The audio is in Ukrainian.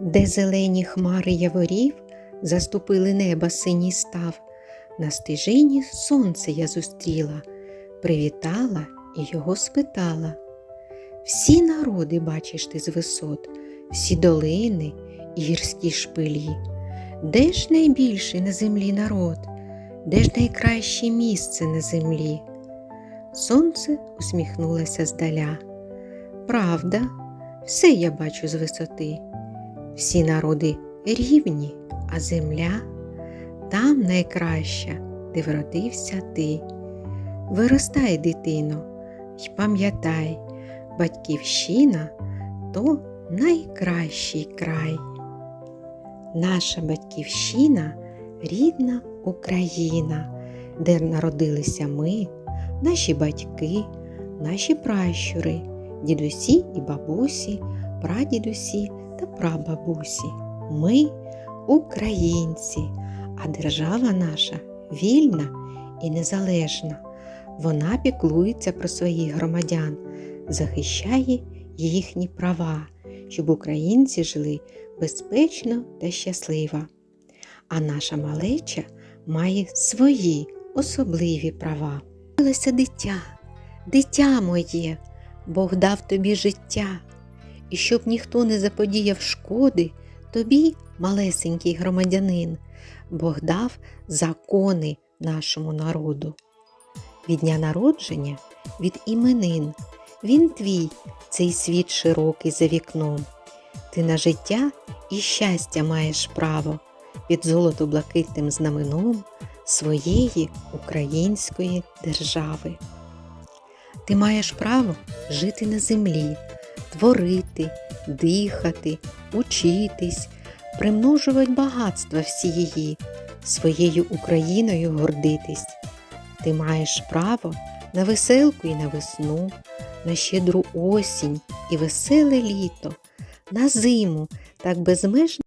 де зелені хмари яворів заступили неба синій став. На стежині сонце я зустріла, привітала і його спитала. Всі народи бачиш ти з висот, всі долини і гірські шпилі. Де ж найбільший на землі народ, де ж найкраще місце на землі? Сонце усміхнулося здаля. Правда, все я бачу з висоти. Всі народи рівні, а земля там найкраща, де вродився ти. Виростай, дитино, й пам'ятай, батьківщина то найкращий край. Наша батьківщина рідна Україна, де народилися ми, наші батьки, наші пращури, дідусі і бабусі, прадідусі та прабабусі. Ми українці, а держава наша вільна і незалежна. Вона піклується про своїх громадян, захищає їхні права, щоб українці жили безпечно та щасливо. А наша малеча має свої особливі права. Дитя, дитя моє, Бог дав тобі життя, і щоб ніхто не заподіяв шкоди, тобі, малесенький громадянин, Бог дав закони нашому народу. Від дня народження, від іменин, він твій, цей світ широкий за вікном. Ти на життя і щастя маєш право під золото-блакитним знаменом своєї української держави. Ти маєш право жити на землі, творити, дихати, учитись, примножувати багатства всі її, своєю Україною гордитись. Ти маєш право на веселку і на весну, на щедру осінь і веселе літо, на зиму так безмежно